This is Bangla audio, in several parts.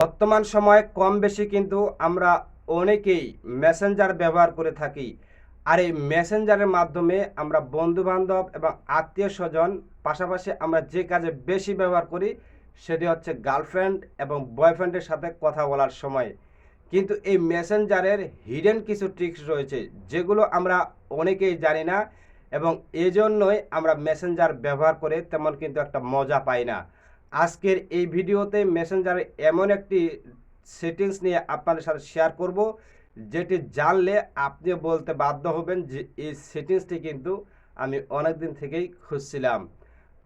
বর্তমান সময়ে কম বেশি কিন্তু আমরা অনেকেই মেসেঞ্জার ব্যবহার করে থাকি। আর এই মেসেঞ্জারের মাধ্যমে আমরা বন্ধু বান্ধব এবং আত্মীয় স্বজন পাশাপাশি আমরা যে কাজে বেশি ব্যবহার করি, সেটি হচ্ছে গার্লফ্রেন্ড এবং বয়ফ্রেন্ডের সাথে কথা বলার সময়। কিন্তু এই মেসেঞ্জারের হিডেন কিছু ট্রিক্স রয়েছে, যেগুলো আমরা অনেকেই জানি না এবং এজন্যই আমরা মেসেঞ্জার ব্যবহার করে তেমন কিন্তু একটা মজা পাই না। আজকের এই ভিডিওতে মেসেঞ্জারে এমন একটি সেটিংস নিয়ে আপনাদের সাথে শেয়ার করব, যেটি জানলে আপনি বলতে বাধ্য হবেন যে এই সেটিংসটি কিন্তু আমি অনেক দিন থেকেই খুঁজছিলাম।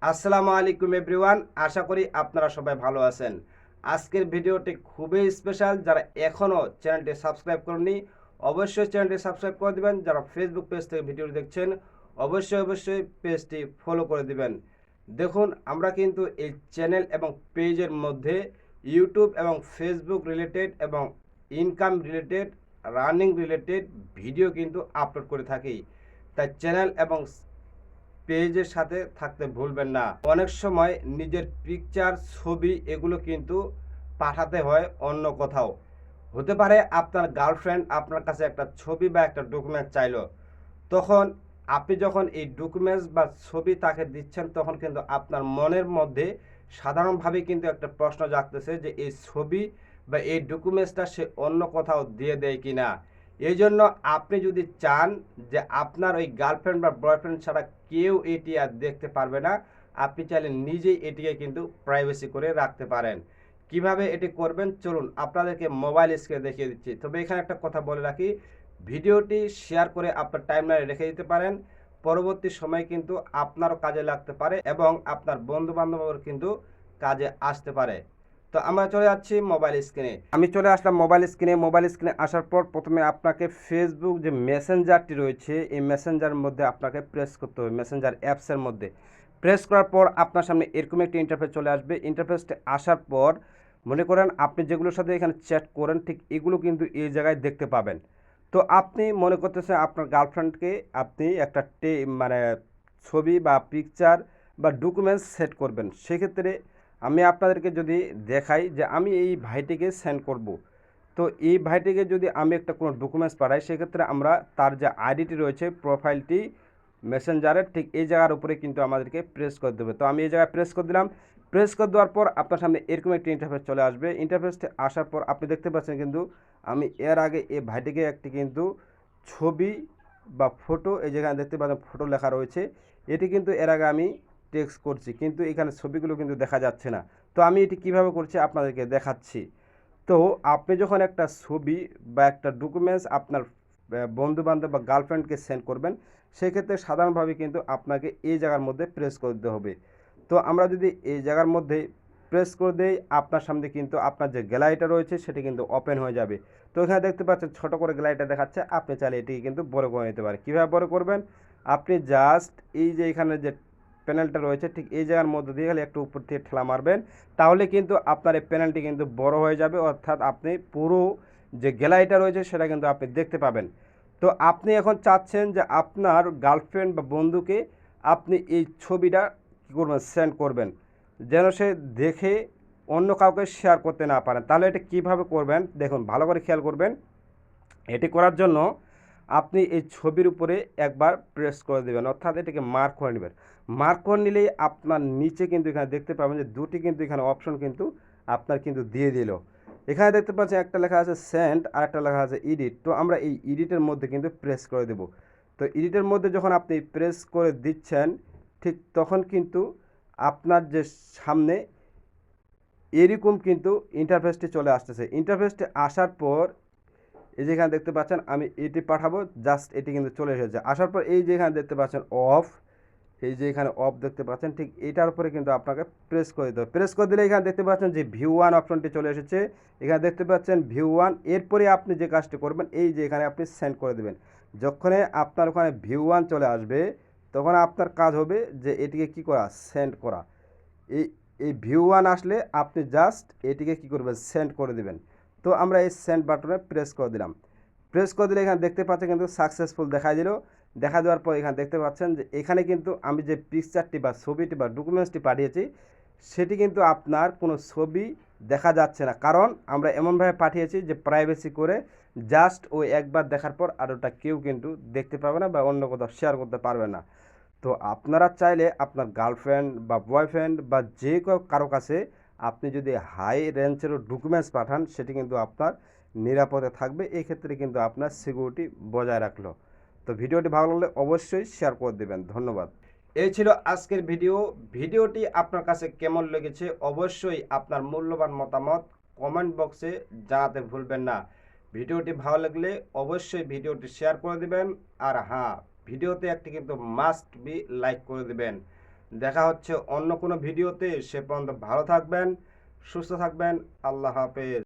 আসসালামু আলাইকুম এভরিওয়ান আশা করি আপনারা সবাই ভালো আছেন। আজকের ভিডিওটি খুবই স্পেশাল যারা এখনও চ্যানেলটি সাবস্ক্রাইব করেননি, অবশ্যই চ্যানেলটি সাবস্ক্রাইব করে দিবেন। যারা ফেসবুক পেজ থেকে ভিডিওটি দেখছেন, অবশ্যই অবশ্যই পেজটি ফলো করে দিবেন। দেখুন, আমরা কিন্তু এই চ্যানেল এবং পেজের মধ্যে ইউটিউব এবং ফেসবুক রিলেটেড এবং income related, running related video কিন্তু আপলোড করে থাকি। তাই চ্যানেল এবং পেজের সাথে থাকতে ভুলবেন না। অনেক সময় নিজের পিকচার, ছবি এগুলো কিন্তু পাঠাতে হয় অন্য কোথাও। হতে পারে আপনার গার্লফ্রেন্ড আপনার কাছে একটা ছবি বা একটা ডকুমেন্ট চাইলো। তখন আপনি যখন এই ডকুমেন্টস বা ছবি তাকে দিচ্ছেন, তখন কিন্তু আপনার মনের মধ্যে সাধারণভাবে কিন্তু একটা প্রশ্ন জাগতেছে যে, এই ছবি বা এই ডকুমেন্টসটা সে অন্য কোথাও দিয়ে দেয় কি না এই জন্য আপনি যদি চান যে, আপনার ওই গার্লফ্রেন্ড বা বয়ফ্রেন্ড ছাড়া কেউ এটি আর দেখতে পারবে না, আপনি চাইলে নিজেই এটিকে কিন্তু প্রাইভেসি করে রাখতে পারেন। কীভাবে এটি করবেন? চলুন, আপনাদেরকে মোবাইল স্ক্রিনে দেখিয়ে দিচ্ছি। তবে এখানে একটা কথা বলে রাখি ভিডিওটি শেয়ার করে আপনার টাইমলাইনে রেখে দিতে পারেন। পরবর্তী সময় কিন্তু আপনারও কাজে লাগতে পারে এবং আপনার বন্ধু বান্ধবের কিন্তু কাজে আসতে পারে। তো আমরা চলে যাচ্ছি মোবাইল স্ক্রিনে আমি চলে আসলাম মোবাইল স্ক্রিনে মোবাইল স্ক্রিনে আসার পর প্রথমে আপনাকে ফেসবুক যে মেসেঞ্জারটি রয়েছে, এই মেসেঞ্জারের মধ্যে আপনাকে প্রেস করতে হবে মেসেঞ্জার অ্যাপসের মধ্যে। প্রেস করার পর আপনার সামনে এরকম একটি ইন্টারফেস চলে আসবে। ইন্টারফেসটি আসার পর মনে করেন আপনি যেগুলোর সাথে এখানে চ্যাট করেন, ঠিক এগুলো কিন্তু এই জায়গায় দেখতে পাবেন। তো আপনি মনে করতেছেন আপনার গার্লফ্রেন্ডকে আপনি একটা টে মানে ছবি বা পিকচার বা ডকুমেন্টস সেট করবেন। সেক্ষেত্রে আমি আপনাদেরকে যদি দেখাই যে আমি এই ভাইটিকে সেন্ড করব। তো এই ভাইটিকে যদি আমি একটা কোনো ডকুমেন্টস পাঠাই, সেক্ষেত্রে আমরা তার যে আইডিটি রয়েছে প্রোফাইলটি মেসেঞ্জারের ঠিক এই জায়গার উপরে কিন্তু আমাদেরকে প্রেস করে দেবে। তো আমি এই জায়গায় প্রেস করে দিলাম প্রেস করে দেওয়ার পর আপনার সামনে এরকম একটি ইন্টারফেস চলে আসবে। ইন্টারফেসটি আসার পর আপনি দেখতে পাচ্ছেন কিন্তু আমি এর আগে এই ভাইটিকে একটি কিন্তু ছবি বা ফটো এই যেখানে দেখতে পাচ্ছেন ফটো লেখা রয়েছে। এটি কিন্তু এর আগে আমি টেক্সট করছি, কিন্তু এখানে ছবিগুলো কিন্তু দেখা যাচ্ছে না। তো আমি এটি কীভাবে করছি আপনাদেরকে দেখাচ্ছি। তো আপনি যখন একটা ছবি বা একটা ডকুমেন্টস আপনার বন্ধু বান্ধব বা গার্লফ্রেন্ডকে সেন্ড করবেন, সেক্ষেত্রে সাধারণভাবে কিন্তু আপনাকে এই জায়গার মধ্যে প্রেস করে দিতে হবে। তো আমরা যদি এই জায়গার মধ্যে প্রেস করে দেই, আপনার সামনে কিন্তু আপনার যে গ্যালারিটা রয়েছে সেটি কিন্তু ওপেন হয়ে যাবে। তো এখানে দেখতে পাচ্ছেন ছোট করে গ্যালারিটা দেখাচ্ছে, আপনি চাইলে এটিকে কিন্তু বড় করে নিতে পারেন। কীভাবে বড় করবেন? আপনি জাস্ট এই যে এখানে যে প্যানেলটা রয়েছে, ঠিক এই জায়গার মধ্যে দিয়ে খালি একটু উপর থেকে ঠেলা মারবেন, তাহলে কিন্তু আপনার এই প্যানেলটি কিন্তু বড় হয়ে যাবে, অর্থাৎ আপনি পুরো যে গ্যালারিটা রয়েছে সেটা কিন্তু আপনি দেখতে পাবেন। তো আপনি এখন চাচ্ছেন যে আপনার গার্লফ্রেন্ড বা বন্ধুকে আপনি এই ছবিটা কী করবেন? সেন্ড করবেন। যেন সে দেখে অন্য কাউকে শেয়ার করতে না পারেন। তাহলে এটা কীভাবে করবেন? দেখুন, ভালো করে খেয়াল করবেন। এটি করার জন্য আপনি এই ছবির উপরে একবার প্রেস করে দেবেন। অর্থাৎ এটাকে মার্ক করে নেবেন। মার্ক করে নিলেই আপনার নিচে কিন্তু এখানে দেখতে পাবেন যে দুটি কিন্তু এখানে অপশন কিন্তু আপনার কিন্তু দিয়ে দিল। এখানে দেখতে পাচ্ছেন একটা লেখা আছে সেন্ড আর একটা লেখা আছে এডিট তো আমরা এই এডিটের মধ্যে কিন্তু প্রেস করে দেব। তো এডিটের মধ্যে যখন আপনি প্রেস করে দিচ্ছেন ঠিক তখন কিন্তু আপনার যে সামনে এরকম কিন্তু ইন্টারফেসটি চলে আসতেছে। ইন্টারফেসটি আসার পর এই যেখানে দেখতে পাচ্ছেন, আমি এটি পাঠাবো জাস্ট এটি কিন্তু চলে এসেছে। আসার পর এই যেখানে দেখতে পাচ্ছেন অফ এই যে এখানে অফ দেখতে পাচ্ছেন, ঠিক এটার উপরে কিন্তু আপনাকে প্রেস করে দিতে হবে। প্রেস করে দিলে এখানে দেখতে পাচ্ছেন যে ভিউ ওয়ান অপশনটি চলে এসেছে। এখানে দেখতে পাচ্ছেন ভিউ ওয়ান এরপরে আপনি যে কাজটি করবেন, এই যে এখানে আপনি সেন্ড করে দেবেন। যখনই আপনার ওখানে ভিউ ওয়ান চলে আসবে তখন আপনার কাজ হবে যে এটিকে কি করা? সেন্ড করা। এই এই ভিউ ওয়ান আসলে আপনি জাস্ট এটিকে কি করবেন? সেন্ড করে দেবেন। তো আমরা এই সেন্ড বাটনে প্রেস করে দিলাম। প্রেস করে দিলে এখানে দেখতে পাচ্ছেন কিন্তু সাকসেসফুল দেখা দিল। দেখা দেওয়ার পর এখানে দেখতে পাচ্ছেন যে এখানে কিন্তু আমি যে পিকচারটি বা ছবিটি বা ডকুমেন্টসটি পাঠিয়েছি, সেটি কিন্তু আপনার কোনো ছবি দেখা যাচ্ছে না। কারণ আমরা এমনভাবে পাঠিয়েছি যে প্রাইভেসি করে জাস্ট ওই একবার দেখার পর আর ওটা কেউ কিন্তু দেখতে পাবে না বা অন্য কোথাও শেয়ার করতে পারবে না। তো আপনারা চাইলে আপনার গার্লফ্রেন্ড বা বয়ফ্রেন্ড বা যে কারও কাছে আপনি যদি হাই রেঞ্জেরও ডকুমেন্টস পাঠান, সেটি কিন্তু আপনার নিরাপদে থাকবে। এই ক্ষেত্রে কিন্তু আপনার সিকিউরিটি বজায় রাখল। তো ভিডিওটি ভালো লাগলে অবশ্যই শেয়ার করে দেবেন। ধন্যবাদ। এই ছিল আজকের ভিডিও। ভিডিওটি আপনার কাছে কেমন লেগেছে? অবশ্যই আপনার মূল্যবান মতামত কমেন্ট বক্সে জানাতে ভুলবেন না। ভিডিওটি ভালো লাগলে অবশ্যই ভিডিওটি শেয়ার করে দিবেন। আর হ্যাঁ ভিডিওতে একটি কিন্তু মাস্ট বি লাইক করে দিবেন। দেখা হচ্ছে অন্য কোনো ভিডিওতে, সে পর্যন্ত ভালো থাকবেন, সুস্থ থাকবেন, আল্লাহ হাফেজ।